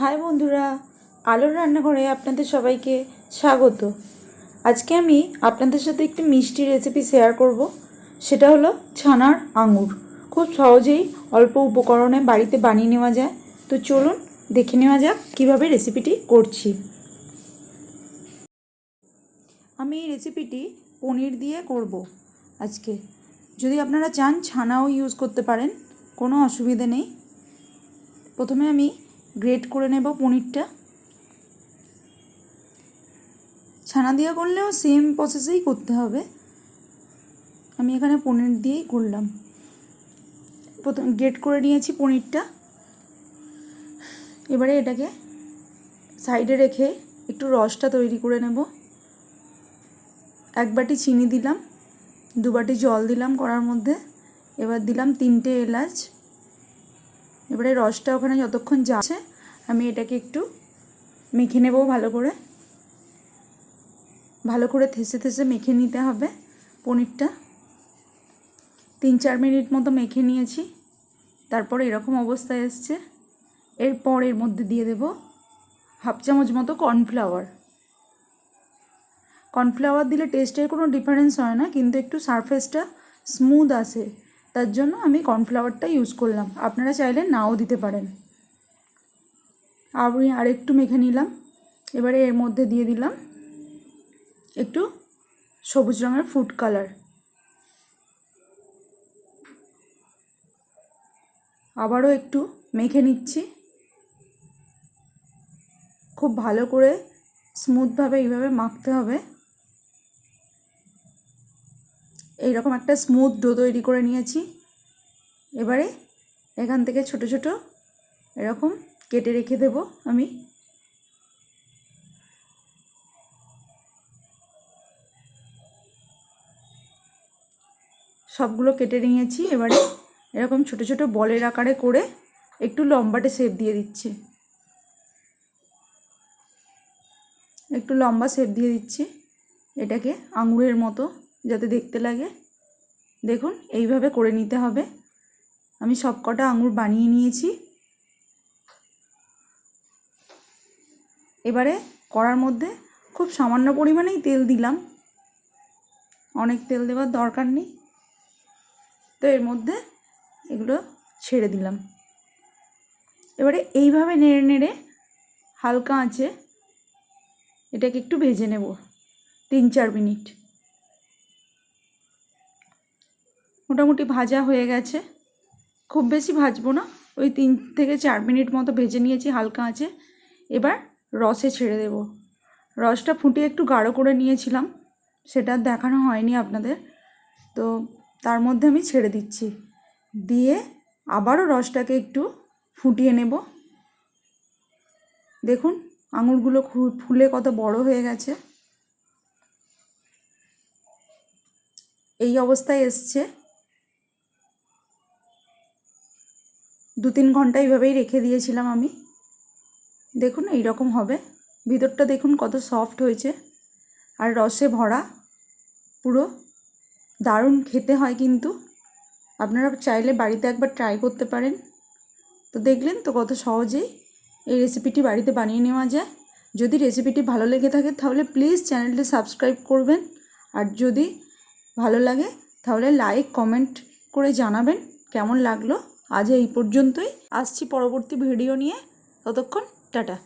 High বন্ধুরা, আলোর রান্নাঘরে আপনাদের সবাইকে স্বাগত। আজকে আমি আপনাদের সাথে একটি মিষ্টি রেসিপি শেয়ার করব, সেটা হলো ছানার আঙুর। খুব সহজেই অল্প উপকরণে বাড়িতে বানিয়ে নেওয়া যায়। তো চলুন দেখে নেওয়া যাক কীভাবে রেসিপিটি করছি। আমি এই রেসিপিটি পনির দিয়ে করব আজকে। যদি আপনারা চান ছানাও ইউজ করতে পারেন, কোনো অসুবিধে নেই। প্রথমে আমি গ্রেট করে নেব পনিরটা। ছানা দিয়ে করলেও সেম প্রসেসেই করতে হবে। আমি এখানে পনির দিয়েই করলাম। প্রথম গ্রেট করে নিয়েছি পনিরটা। এবারে এটাকে সাইডে রেখে একটু রসটা তৈরি করে নেব। এক বাটি চিনি দিলাম, দু বাটি জল দিলাম কড়ার মধ্যে। এবার দিলাম তিনটে এলাচ। এবারে রসটা ওখানে যতক্ষণ যাচ্ছে, আমি এটাকে একটু মেখে নেব ভালো করে। ভালো করে থেসে থেসে মেখে নিতে হবে পনিরটা। তিন চার মিনিট মতো মেখে নিয়েছি। তারপর এরকম অবস্থায় এসছে। এরপর এর মধ্যে দিয়ে দেব হাফ চামচ মতো কর্নফ্লাওয়ার। কর্নফ্লাওয়ার দিলে টেস্টের কোনো ডিফারেন্স হয় না, কিন্তু একটু সারফেসটা স্মুথ আসে। তার জন্য আমি কর্নফ্লাওয়ারটা ইউজ করলাম। আপনারা চাইলে নাও দিতে পারেন। আমি আরেকটু মেখে নিলাম। এবারে এর মধ্যে দিয়ে দিলাম একটু সবুজ রঙের ফুড কালার আবারও একটু মেখে নিচ্ছি। খুব ভালো করে স্মুথভাবে এইভাবে মাখতে হবে। এইরকম একটা স্মুথ ডো তৈরি করে নিয়েছি। এবারে এখান থেকে ছোট ছোট এরকম কেটে রেখে দেব আমি। সবগুলো কেটে নিয়েছি, এবারে এরকম ছোট ছোট বলের আকারে করে একটু লম্বাটে শেপ দিয়ে দিচ্ছি। একটু লম্বা শেপ দিয়ে দিচ্ছি, এটাকে আঙুরের মতো যাতে দেখতে লাগে। দেখুন, এইভাবে করে নিতে হবে। আমি সব কটা আঙুর বানিয়ে নিয়েছি। এবারে কড়ার মধ্যে খুব সামান্য পরিমাণেই তেল দিলাম। অনেক তেল দেওয়ার দরকার নেই। তো এর মধ্যে এগুলো ছেড়ে দিলাম। এবারে এইভাবে নেড়ে নেড়ে হালকা আঁচে এটাকে একটু ভেজে নেব, তিন চার মিনিট। মোটামুটি ভাজা হয়ে গেছে। খুব বেশি ভাজবো না। ওই তিন থেকে চার মিনিট মতো ভেজে নিয়েছি হালকা আঁচে। এবার রসে ছেড়ে দেব। রসটা ফুটিয়ে একটু গাঢ় করে নিয়েছিলাম। সেটা দেখানো হয়নি আপনাদের। তো তার মধ্যে আমি ছেড়ে দিচ্ছি। দিয়ে আবারও রসটাকে একটু ফুটিয়ে নেব। দেখুন, আঙুরগুলো ফুলে কত বড় হয়ে গেছে। এই অবস্থায় এসছে। দু তিন ঘণ্টা এইভাবেই রেখে দিয়েছিলাম আমি। দেখুন এই রকম হবে। ভিতরটা দেখুন কত সফট হয়েছে। আর রসে ভরা। পুরো দারুণ খেতে হয় কিন্তু। আপনারা চাইলে বাড়িতে একবার ট্রাই করতে পারেন। তো দেখলেন তো কত সহজেই এই রেসিপিটি বাড়িতে বানিয়ে নেওয়া যায়। যদি রেসিপিটি ভালো লেগে থাকে তাহলে প্লিজ চ্যানেলটি সাবস্ক্রাইব করবেন। আর যদি ভালো লাগে তাহলে লাইক কমেন্ট করে জানাবেন। কেমন লাগল? আজ এই পর্যন্তই। আসছি পরবর্তী ভিডিও নিয়ে। ততক্ষণ টাটা।